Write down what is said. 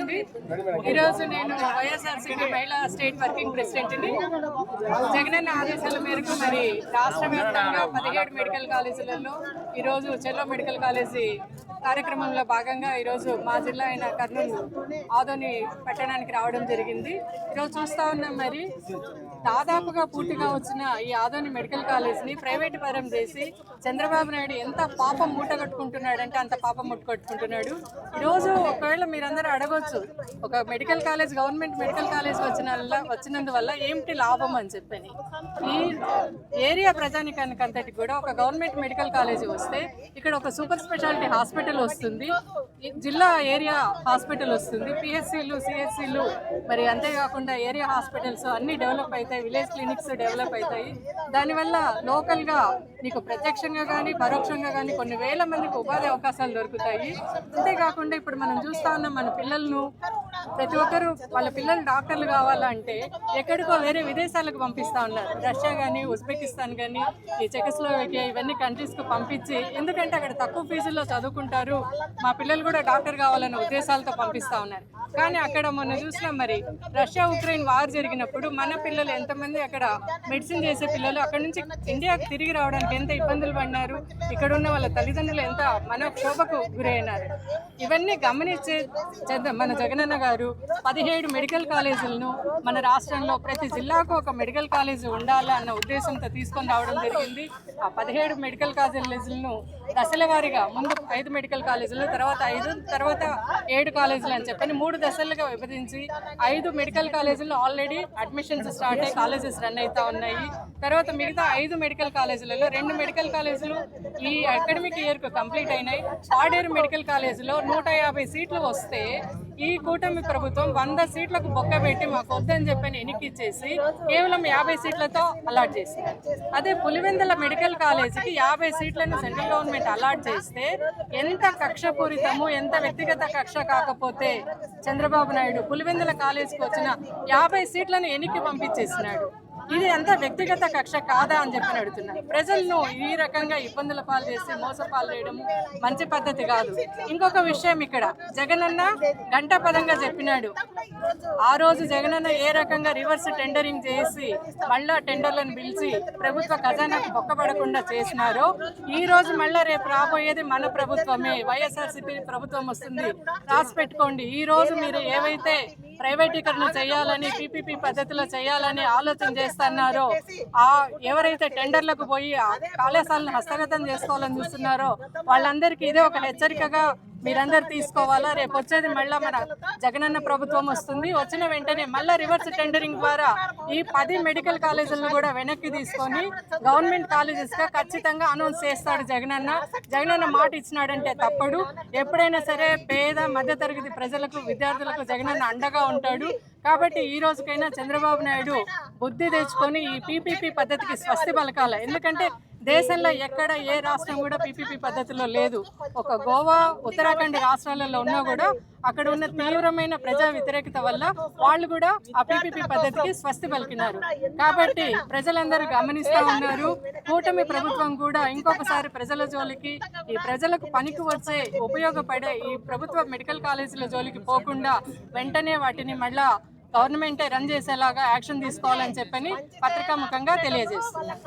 అండి ఈరోజు నేను వైఎస్ఆర్సీపీ మహిళా స్టేట్ వర్కింగ్ ప్రెసిడెంట్ని. జగనన్న ఆదేశాల మేరకు మరి రాష్ట్ర వ్యాప్తంగా పదిహేడు మెడికల్ కాలేజీలలో ఈరోజు చెల్లో మెడికల్ కాలేజీ కార్యక్రమంలో భాగంగా ఈరోజు మా జిల్లా అయిన కర్నూలు ఆదోని పట్టణానికి రావడం జరిగింది. ఈరోజు చూస్తా ఉన్నాం మరి. దాదాపుగా పూర్తిగా వచ్చిన ఈ ఆదోని మెడికల్ కాలేజ్ని ప్రైవేట్ పరం చేసి చంద్రబాబు నాయుడు ఎంత పాపం మూట కట్టుకుంటున్నాడంటే అంత పాపం మూట కట్టుకుంటున్నాడు. ఈరోజు ఒకవేళ మీరందరూ అడగొచ్చు ఒక medical college government medical college వచ్చిన వచ్చినందువల్ల ఏమిటి లాభం అని చెప్పని. ఈ ఏరియా ప్రజానికానికి అంతటి కూడా ఒక గవర్నమెంట్ మెడికల్ కాలేజ్ వస్తే ఇక్కడ ఒక సూపర్ స్పెషాలిటీ హాస్పిటల్ వస్తుంది. జిల్లా ఏరియా హాస్పిటల్ వస్తుంది. పిహెచ్సిలు సిహెచ్సిలు మరి అంతేకాకుండా ఏరియా హాస్పిటల్స్ అన్ని డెవలప్ అవుతాయి విలేజ్ క్లినిక్స్ డెవలప్ అవుతాయి. దానివల్ల లోకల్గా నీకు ప్రత్యక్షంగా కానీ పరోక్షంగా కానీ కొన్ని వేల మందికి ఉపాధి అవకాశాలు దొరుకుతాయి. అంతేకాకుండా ఇప్పుడు మనం చూస్తా ఉన్నాం మన పిల్లలను ప్రతి ఒక్కరు వాళ్ళ పిల్లలు డాక్టర్లు కావాలంటే ఎక్కడికో వేరే విదేశాలకు పంపిస్తా ఉన్నారు. రష్యా కానీ ఉజ్బెకిస్తాన్ కానీ ఈ చెకస్లోవేకియా ఇవన్నీ కంట్రీస్కు పంపించి ఎందుకంటే అక్కడ తక్కువ ఫీజుల్లో చదువుకుంటారు. మా పిల్లలు కూడా డాక్టర్ కావాలన్న ఉద్దేశాలతో పంపిస్తా ఉన్నారు. కానీ అక్కడ మొన్న చూసినాం మరి రష్యా ఉక్రెయిన్ వార్ జరిగినప్పుడు మన పిల్లలు ఎంతమంది అక్కడ మెడిసిన్ చేసే పిల్లలు అక్కడ నుంచి ఇండియాకి తిరిగి రావడానికి ఎంత ఇబ్బందులు పడినారు ఇక్కడ ఉన్న వాళ్ళ తల్లిదండ్రులు ఎంత మనక్షోభకు గురైనారు. ఇవన్నీ గమనించే మన జగనన్న గారు పదిహేడు మెడికల్ కాలేజీలను మన రాష్ట్రంలో ప్రతి జిల్లాకు ఒక మెడికల్ కాలేజీ ఉండాలి అన్న ఉద్దేశంతో తీసుకొని రావడం జరిగింది. ఆ పదిహేడు మెడికల్ కాలేజీలను దశల వారీగా ముందు ఐదు మెడికల్ కాలేజీలు తర్వాత ఐదు తర్వాత ఏడు కాలేజీలు అని చెప్పని మూడు దశలుగా విభజించి ఐదు మెడికల్ కాలేజీలు ఆల్రెడీ అడ్మిషన్స్ స్టార్ట్ అయ్యి కాలేజెస్ రన్ అవుతా ఉన్నాయి. తర్వాత మిగతా ఐదు మెడికల్ కాలేజీలలో రెండు మెడికల్ కాలేజీలు ఈ అకాడమిక్ ఇయర్కు కంప్లీట్ అయినాయి. పాడేరు మెడికల్ కాలేజీలో నూట యాభై సీట్లు వస్తే ఈ కూటమి ప్రభుత్వం వంద సీట్లకు బొక్క పెట్టి మాకు వద్దని చెప్పని ఎన్నికిచ్చేసి కేవలం యాభై సీట్లతో అలాట్ చేసింది. అదే పులివెందుల మెడికల్ కాలేజీకి యాభై సీట్లను సెంట్రల్ గవర్నమెంట్ అలాట్ చేస్తే ఎంత కక్షపూరితము ఎంత వ్యక్తిగత కక్ష కాకపోతే చంద్రబాబు నాయుడు పులివెందుల కాలేజీకి వచ్చిన యాభై సీట్లను ఎన్నికి పంపించేసినాడు. ఇది ఎంత వ్యక్తిగత కక్ష కాదా అని చెప్పి అడుగుతున్నారు ప్రజలను ఈ రకంగా ఇబ్బందుల పాలు చేసి మోసపాలు చేయడం మంచి పద్ధతి కాదు. ఇంకొక విషయం ఇక్కడ. జగనన్న గంట పదంగా చెప్పినాడు. ఆ రోజు జగనన్న ఏ రకంగా రివర్స్ టెండరింగ్ చేసి మళ్ళా టెండర్లను పిలిచి ప్రభుత్వ ఖజానాకు బొక్కబడకుండా చేసినారో ఈ రోజు మళ్ళా రేపు రాబోయేది మన ప్రభుత్వమే. వైఎస్ఆర్సీపీ ప్రభుత్వం వస్తుంది. రాసి పెట్టుకోండి. ఈ రోజు మీరు ఏవైతే ప్రైవేటీకరణ చేయాలని పీపీపీ పద్ధతిలో చేయాలని ఆలోచన చేస్తున్నారో ఆ ఎవరైతే టెండర్లకు పోయి ఆ హస్తగతం చేసుకోవాలని చూస్తున్నారో వాళ్ళందరికీ ఇదే ఒక హెచ్చరికగా మీరందరూ తీసుకోవాలా? రేపు వచ్చేది మళ్ళా మన జగనన్న ప్రభుత్వం వస్తుంది. వచ్చిన వెంటనే మళ్ళా రివర్స్ టెండరింగ్ ద్వారా ఈ పది మెడికల్ కాలేజీలను కూడా వెనక్కి తీసుకొని గవర్నమెంట్ కాలేజెస్గా ఖచ్చితంగా అనౌన్స్ చేస్తాడు జగనన్న. జగనన్న మాట ఇచ్చినాడంటే తప్పడు. ఎప్పుడైనా సరే పేద మధ్యతరగతి ప్రజలకు విద్యార్థులకు జగనన్న అండగా ఉంటాడు. కాబట్టి ఈ రోజుకైనా చంద్రబాబు నాయుడు బుద్ధి తెచ్చుకొని ఈ పీపీపీ పద్ధతికి స్వస్తి పలకాల. ఎందుకంటే దేశంలో ఎక్కడ ఏ రాష్ట్రం కూడా పీపీపీ పద్ధతిలో లేదు. ఒక గోవా ఉత్తరాఖండ్ రాష్ట్రాలలో ఉన్నా కూడా అక్కడ ఉన్న తీవ్రమైన ప్రజా వ్యతిరేకత వల్ల వాళ్ళు కూడా ఆ పీపీపీ పద్ధతికి స్వస్తి పలికినారు. కాబట్టి ప్రజలందరూ గమనిస్తూ ఉన్నారు. కూటమి ప్రభుత్వం కూడా ఇంకొకసారి ప్రజల జోలికి ఈ ప్రజలకు పనికి వచ్చే ఉపయోగపడే ఈ ప్రభుత్వ మెడికల్ కాలేజీల జోలికి పోకుండా వెంటనే వాటిని మళ్ళా గవర్నమెంటే రన్ చేసేలాగా యాక్షన్ తీసుకోవాలని చెప్పని పత్రికాముఖంగా తెలియజేస్తున్నారు